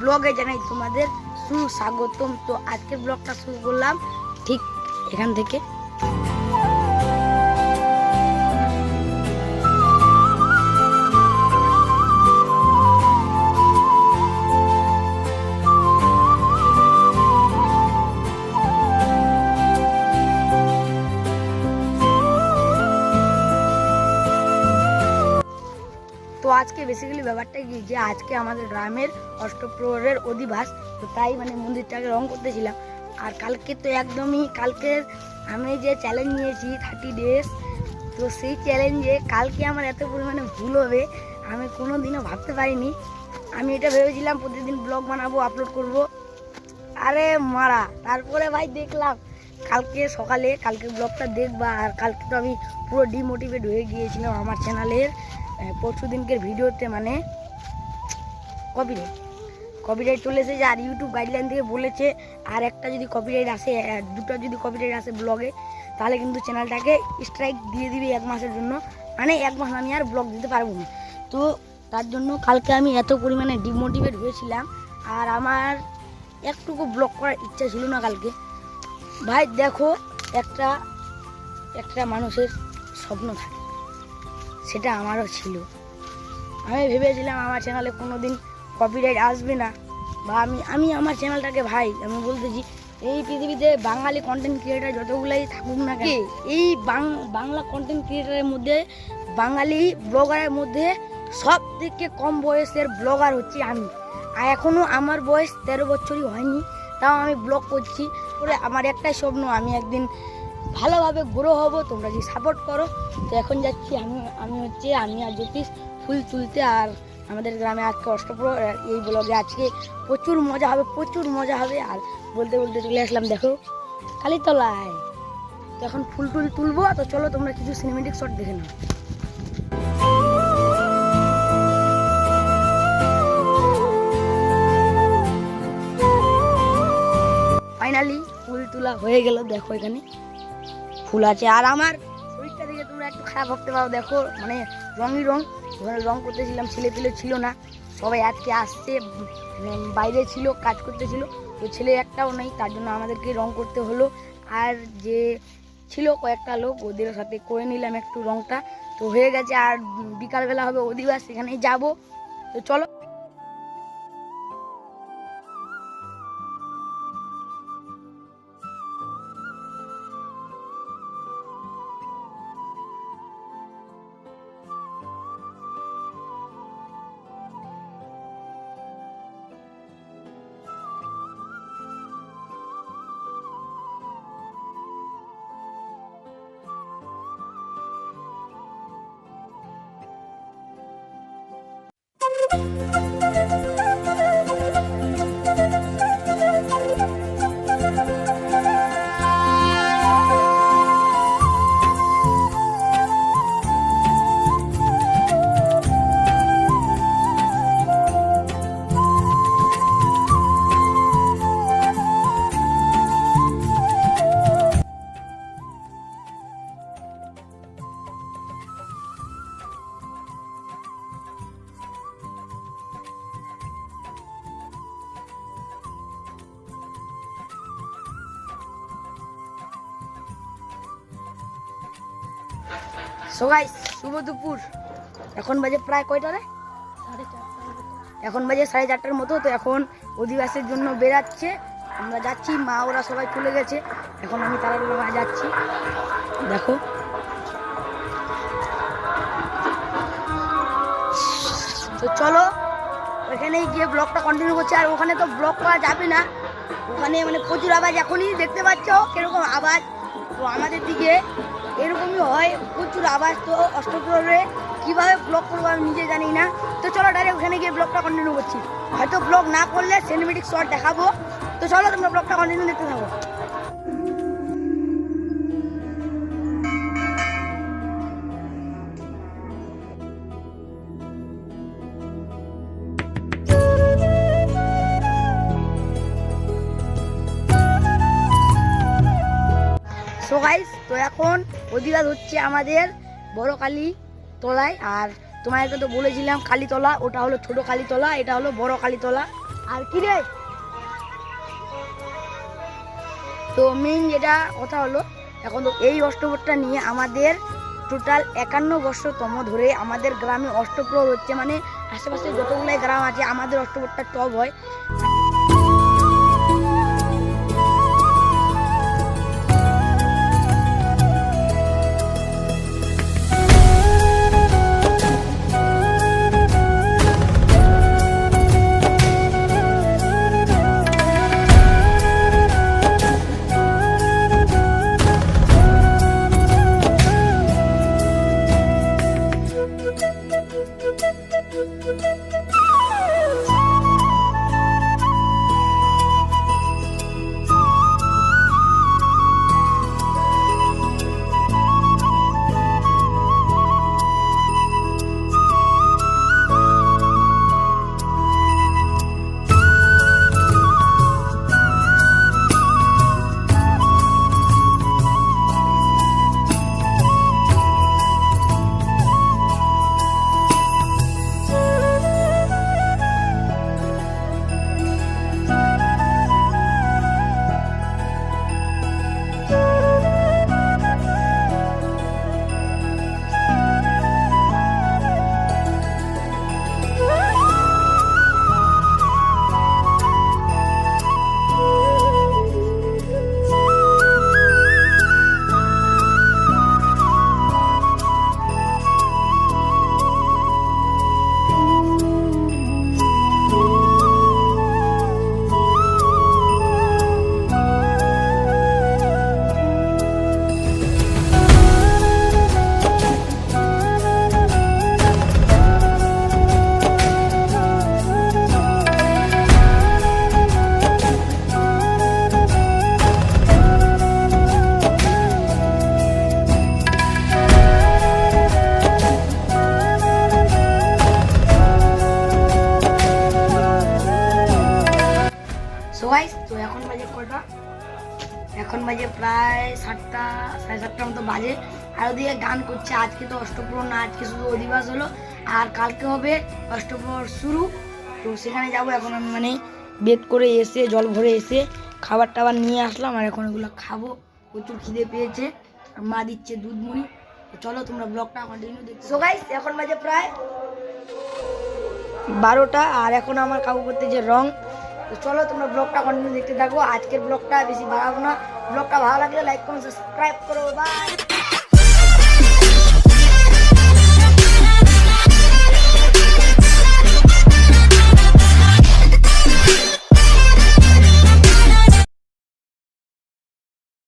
ব্লগে জানাই তোমাদের সুস্বাগতম। তো আজকের ব্লগটা শুরু করলাম ঠিক এখান থেকে। আজকে বেসিক্যালি ব্যাপারটা কি যে আজকে আমাদের গ্রামের অষ্টপ্রহরের অধিবাস, তো তাই মানে মন্দিরটাকে রং করতেছিলাম। আর কালকে তো একদমই কালকের আমি যে চ্যালেঞ্জ নিয়েছি থার্টি ডেজ তো সেই চ্যালেঞ্জে কালকে আমার এত পরিমাণে ভুল হবে, আমি কোনো দিনও ভাবতে পারিনি। আমি এটা ভেবেছিলাম প্রতিদিন ব্লগ বানাবো আপলোড করব। আরে মারা, তারপরে ভাই দেখলাম কালকে সকালে, কালকে ব্লগটা দেখবা, আর কালকে তো আমি পুরো ডিমোটিভেট হয়ে গিয়েছিলাম আমার চ্যানেলের পরশু দিনকের ভিডিওতে মানে কপিরাইট কপিরাইট চলে এসেছে আর ইউটিউব গাইডলাইন থেকে বলেছে, আর একটা যদি কপিরাইট আসে দুটো যদি কপিরাইট আসে ব্লগে তাহলে কিন্তু চ্যানেলটাকে স্ট্রাইক দিয়ে দিবে এক মাসের জন্য। মানে এক মাস আমি আর ব্লগ দিতে পারব না। তো তার জন্য কালকে আমি এত পরিমাণে ডিমোটিভেট হয়েছিলাম, আর আমার একটুকু ব্লগ করার ইচ্ছা ছিল না কালকে। ভাই, দেখো, একটা একটা মানুষের স্বপ্ন থাকে। সেটা আমারও ছিল। আমি ভেবেছিলাম আমার চ্যানেলে কোনো দিন কপিরাইট আসবে না বা আমি আমি আমার চ্যানেলটাকে ভাই আমি বলতেছি এই পৃথিবীতে বাঙালি কন্টেন্ট ক্রিয়েটার যতগুলাই থাকুক না কেন এই বাং- বাংলা কন্টেন্ট ক্রিয়েটারের মধ্যে বাঙালি ব্লগারের মধ্যে সব থেকে কম বয়সের ব্লগার হচ্ছি আমি। আর এখনও আমার বয়স তেরো বছরই হয়নি তাও আমি ব্লগ করছি। করে আমার একটাই স্বপ্ন আমি একদিন ভালোভাবে গ্রো হব তোমরা যদি সাপোর্ট করো তো এখন যাচ্ছি আমি আমি হচ্ছে, আমি আর জ্যোতিষ ফুল তুলতে আর আমাদের গ্রামে আজকে অষ্টপ্র এই ব্লগে আজকে প্রচুর মজা হবে, প্রচুর মজা হবে। আর বলতে বলতে চলে আসলাম, দেখো, কালীতলায়। তো এখন ফুল টুল তুলবো, তো চলো তোমরা কিছু সিনেমেটিক শট দেখে নাও। ফাইনালি ফুল তোলা হয়ে গেল, দেখো এখানে। ফুল আছে আর আমার। খারাপ ভাবতে পারো দেখো মানে রঙই রং ওখানে রং করতেছিলাম, ছেলে পেলে ছিল না। সবাই আজকে আসছে বাইরে ছিল, কাজ করতেছিল তো ছেলে একটাও নেই, তার জন্য আমাদেরকে রং করতে হলো। আর যে ছিল কয়েকটা লোক, ওদের সাথে করে নিলাম একটু রংটা। তো হয়ে গেছে, আর বিকালবেলা হবে অধিবাস, সেখানেই যাব। তো চলো। সো গাইস শুভ দুপুর। এখন বাজে প্রায় কয়টা রে? এখন বাজে সাড়ে চারটার মতো, তো এখন অধিবাসের জন্য বেরাচ্ছে। আমরা যাচ্ছি, মা ওরা সবাই চলে গেছে। এখন আমি তারা যাচ্ছি। দেখো। তো চলো ওখানে গিয়ে ব্লগটা কন্টিনিউ করছে। আর ওখানে তো ব্লগ করা যাবে না। ওখানে মানে প্রচুর আওয়াজ এখনই দেখতে পাচ্ছ, কীরকম আওয়াজ। তো আমাদের দিকে এরকমই হয়, প্রচুর আওয়াজ তো অষ্টপ্রহরে। কীভাবে ব্লগ করব আমি নিজে জানি না। তো চলো ডাইরেক্ট ওখানে গিয়ে ব্লগটা কন্টিনিউ করছি। হয়তো ব্লগ না করলে সিনেমেটিক শট দেখাবো। তো চলো তোমরা ব্লগটা কন্টিনিউ দেখতে থাকো। তো এখন অধিবাস হচ্ছে আমাদের বড় কালী তলায়। আর তোমাদেরকে তো বলেছিলাম কালীতলা, ওটা হলো ছোট কালীতলা, এটা হলো বড় কালীতলা। আর কি রে? তো মেইন যেটা কথা হলো, এখন তো এই অষ্টপ্রহরটা নিয়ে আমাদের টোটাল একান্ন বছরতম ধরে আমাদের গ্রামে অষ্টপ্রহর হচ্ছে। মানে আশেপাশে যতগুলাই গ্রাম আছে, আমাদের অষ্টপ্রহরটা টপ হয়। গাইস তো এখন বাজে কটা? এখন বাজে প্রায় সাতটা, সাড়ে সাতটার মতো বাজে। আর ওদিকে গান করছে, আজকে তো অষ্টপ্রহর না, আজকে শুধু অধিবাস হলো। আর কালকে হবে অষ্টপ্রহর শুরু। তো সেখানে যাব এখন আমি মানে বেদ করে এসে, জল ভরে এসে খাবার টাবার নিয়ে আসলাম। আর এখন এগুলো খাব। প্রচুর খিদে পেয়েছে। আর মা দিচ্ছে দুধ মুড়ি চলো তোমরা ব্লগটা কন্টিনিউ দেখো সো গাইস এখন বাজে প্রায় বারোটা। আর এখন আমার কাকু করতে যে রং। তো চলো তোমরা ব্লগটা কন্টিনিউ দেখতে থাকো। আজকের ব্লগটা বেশি বাড়াবো না। ব্লগটা ভালো লাগলে লাইক করো সাবস্ক্রাইব করো। বাই